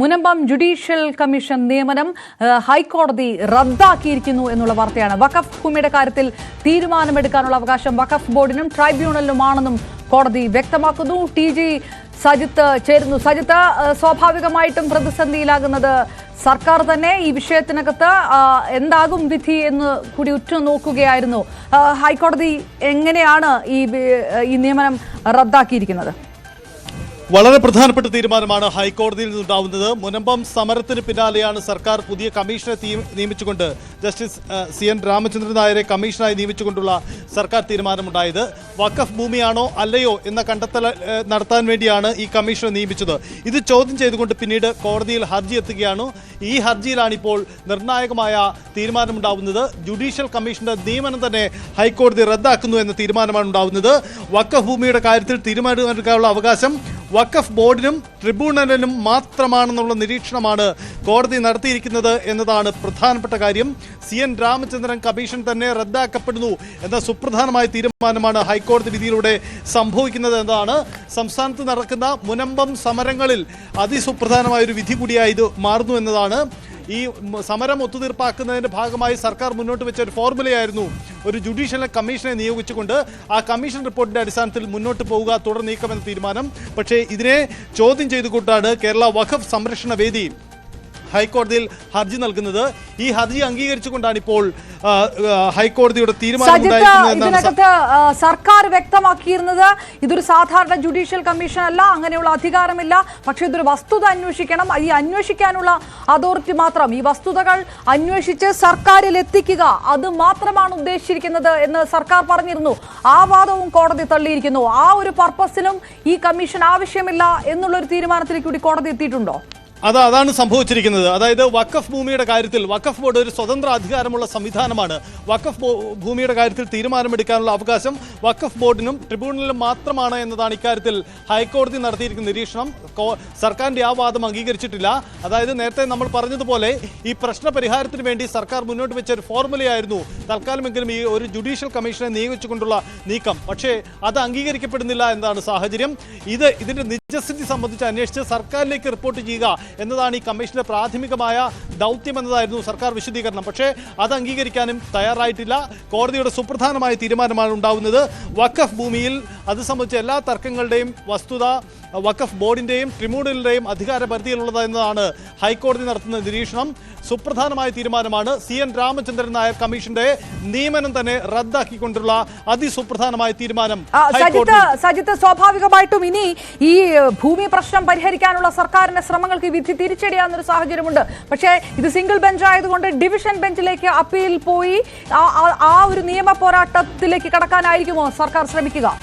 Munambam judicial commission നിയമനം ഹൈക്കോടതി റദ്ദാക്കിയിരിക്കുന്നു എന്നുള്ള വാർത്തയാണ്. വഖഫ് ഭൂമിയുടെ കാര്യത്തിൽ തീരുമാനമെടുക്കാനുള്ള അവകാശം വഖഫ് ബോർഡിനും ട്രൈബ്യൂണലിനുമാണെന്നും കോടതി വ്യക്തമാക്കുന്നു. ടി ജി സജിത്ത് ചേരുന്നു. സജിത്ത് സ്വാഭാവികമായിട്ടും പ്രതിസന്ധിയിലാകുന്നത് സർക്കാർ തന്നെ ഈ വിഷയത്തിനകത്ത് എന്താകും വിധി എന്ന് കൂടി ഉറ്റുനോക്കുകയായിരുന്നു. നോക്കുകയായിരുന്നു ഹൈക്കോടതി എങ്ങനെയാണ് ഈ നിയമനം റദ്ദാക്കിയിരിക്കുന്നത്? വളരെ പ്രധാനപ്പെട്ട തീരുമാനമാണ് ഹൈക്കോടതിയിൽ നിന്നുണ്ടാവുന്നത്. മുനമ്പം സമരത്തിന് പിന്നാലെയാണ് സർക്കാർ പുതിയ കമ്മീഷനെ നിയമിച്ചുകൊണ്ട് ജസ്റ്റിസ് സി എൻ രാമചന്ദ്രൻ നായരെ കമ്മീഷനായി നിയമിച്ചുകൊണ്ടുള്ള സർക്കാർ തീരുമാനമുണ്ടായത്. വഖഫ് ഭൂമിയാണോ അല്ലയോ എന്ന കണ്ടെത്തൽ നടത്താൻ വേണ്ടിയാണ് ഈ കമ്മീഷനെ നിയമിച്ചത്. ഇത് ചോദ്യം ചെയ്തുകൊണ്ട് പിന്നീട് കോടതിയിൽ ഹർജി എത്തുകയാണ്. ഈ ഹർജിയിലാണ് ഇപ്പോൾ നിർണായകമായ തീരുമാനമുണ്ടാവുന്നത്. ജുഡീഷ്യൽ കമ്മീഷന്റെ നിയമനം തന്നെ ഹൈക്കോടതി റദ്ദാക്കുന്നു എന്ന തീരുമാനമാണ് ഉണ്ടാവുന്നത്. വഖഫ് ഭൂമിയുടെ കാര്യത്തിൽ തീരുമാനമെടുക്കാനുള്ള അവകാശം വഖഫ് ബോർഡിനും ട്രിബ്യൂണലിനും മാത്രമാണെന്നുള്ള നിരീക്ഷണമാണ് കോടതി നടത്തിയിരിക്കുന്നത് എന്നതാണ് പ്രധാനപ്പെട്ട കാര്യം. സി എൻ രാമചന്ദ്രൻ കമ്മീഷൻ തന്നെ റദ്ദാക്കപ്പെടുന്നു എന്ന സുപ്രധാനമായ തീരുമാനമാണ് ഹൈക്കോടതി വിധിയിലൂടെ സംഭവിക്കുന്നത് എന്നതാണ്. സംസ്ഥാനത്ത് നടക്കുന്ന മുനമ്പം സമരങ്ങളിൽ അതിസുപ്രധാനമായ ഒരു വിധി കൂടിയായി ഇത് മാറുന്നു എന്നതാണ്. ഈ സമരം ഒത്തുതീർപ്പാക്കുന്നതിന്റെ ഭാഗമായി സർക്കാർ മുന്നോട്ട് വെച്ച ഒരു ഫോർമുലയായിരുന്നു ഒരു ജുഡീഷ്യൽ കമ്മീഷനെ നിയോഗിച്ചുകൊണ്ട് ആ കമ്മീഷൻ റിപ്പോർട്ടിന്റെ അടിസ്ഥാനത്തിൽ മുന്നോട്ട് പോവുക തുടർ നീക്കമെന്ന തീരുമാനം. പക്ഷേ ഇതിനെ ചോദ്യം ചെയ്തുകൊണ്ടാണ് കേരള വഖഫ് സംരക്ഷണ വേദി ഹൈക്കോടതിയിൽ ഹർജി നൽകുന്നത്. ഈ ഹർജി അംഗീകരിച്ചുകൊണ്ടാണ് ഇപ്പോൾ ഹൈക്കോടതിയുടെ തീരുമാനം സർക്കാർ വ്യക്തമാക്കിയിരുന്നത് ഇതൊരു സാധാരണ ജുഡീഷ്യൽ കമ്മീഷൻ അല്ല അങ്ങനെയുള്ള അധികാരമില്ല. പക്ഷെ ഇതൊരു വസ്തുത അന്വേഷിക്കണം. ഈ അന്വേഷിക്കാനുള്ള അതോറിറ്റി മാത്രം ഈ വസ്തുതകൾ അന്വേഷിച്ച് സർക്കാരിൽ എത്തിക്കുക അത് മാത്രമാണ് ഉദ്ദേശിച്ചിരിക്കുന്നത് എന്ന് സർക്കാർ പറഞ്ഞിരുന്നു. ആ വാദവും കോടതി തള്ളിയിരിക്കുന്നു. ആ ഒരു പർപ്പസിനും ഈ കമ്മീഷൻ ആവശ്യമില്ല എന്നുള്ളൊരു തീരുമാനത്തിലേക്ക് കൂടി കോടതി എത്തിയിട്ടുണ്ടോ? അത് അതാണ് സംഭവിച്ചിരിക്കുന്നത്. അതായത് വഖഫ് ഭൂമിയുടെ കാര്യത്തിൽ വഖഫ് ബോർഡ് ഒരു സ്വതന്ത്ര അധികാരമുള്ള സംവിധാനമാണ്. വഖഫ് ഭൂമിയുടെ കാര്യത്തിൽ തീരുമാനമെടുക്കാനുള്ള അവകാശം വഖഫ് ബോർഡിനും ട്രിബ്യൂണലിനും മാത്രമാണ് എന്നതാണ് ഇക്കാര്യത്തിൽ ഹൈക്കോടതി നടത്തിയിരിക്കുന്ന നിരീക്ഷണം. സർക്കാരിന്റെ ആ വാദം അംഗീകരിച്ചിട്ടില്ല. അതായത് നേരത്തെ നമ്മൾ പറഞ്ഞതുപോലെ ഈ പ്രശ്ന പരിഹാരത്തിന് വേണ്ടി സർക്കാർ മുന്നോട്ട് വെച്ച ഒരു ഫോർമുലയായിരുന്നു. തൽക്കാലമെങ്കിലും ഈ ഒരു ജുഡീഷ്യൽ കമ്മീഷനെ നിയോഗിച്ചുകൊണ്ടുള്ള നീക്കം. പക്ഷേ അത് അംഗീകരിക്കപ്പെടുന്നില്ല എന്നതാണ് സാഹചര്യം. ഇത് ഇതിന്റെ നിജസ്ഥിതി സംബന്ധിച്ച് അന്വേഷിച്ച് സർക്കാരിലേക്ക് റിപ്പോർട്ട് ചെയ്യുക എന്നതാണ് ഈ കമ്മീഷന്റെ പ്രാഥമികമായ ദൗത്യം എന്നതായിരുന്നു സർക്കാർ വിശദീകരണം. പക്ഷേ അത് അംഗീകരിക്കാനും തയ്യാറായിട്ടില്ല. കോടതിയുടെ സുപ്രധാനമായ തീരുമാനമാണ് ഉണ്ടാവുന്നത്. വഖഫ് ഭൂമിയിൽ അത് സംബന്ധിച്ച എല്ലാ തർക്കങ്ങളുടെയും വസ്തുത വഖഫ് ബോർഡിന്റെയും ട്രിബ്യൂണലിന്റെയും അധികാര പരിധിയിലുള്ളത് എന്നതാണ് ഹൈക്കോടതി നടത്തുന്ന നിരീക്ഷണം. സുപ്രധാനമായ തീരുമാനമാണ് സി എൻ രാമചന്ദ്രൻ നായർ കമ്മീഷന്റെ നിയമനം തന്നെ റദ്ദാക്കിക്കൊണ്ടുള്ള അതിസുപ്രധാനമായ തീരുമാനം സജിത്ത് സ്വാഭാവികമായിട്ടും ഇനി ഈ ഭൂമി പ്രശ്നം പരിഹരിക്കാനുള്ള സർക്കാരിന്റെ ശ്രമങ്ങൾക്ക് വിധി തിരിച്ചടിയാവുന്ന ഒരു സാഹചര്യമുണ്ട്. പക്ഷേ ഇത് സിംഗിൾ ബെഞ്ച് ആയതുകൊണ്ട് ഡിവിഷൻ ബെഞ്ചിലേക്ക് അപ്പീൽ പോയി. ആ- ഒരു നിയമ പോരാട്ടത്തിലേക്ക് കടക്കാനായിരിക്കുമോ സർക്കാർ ശ്രമിക്കുക?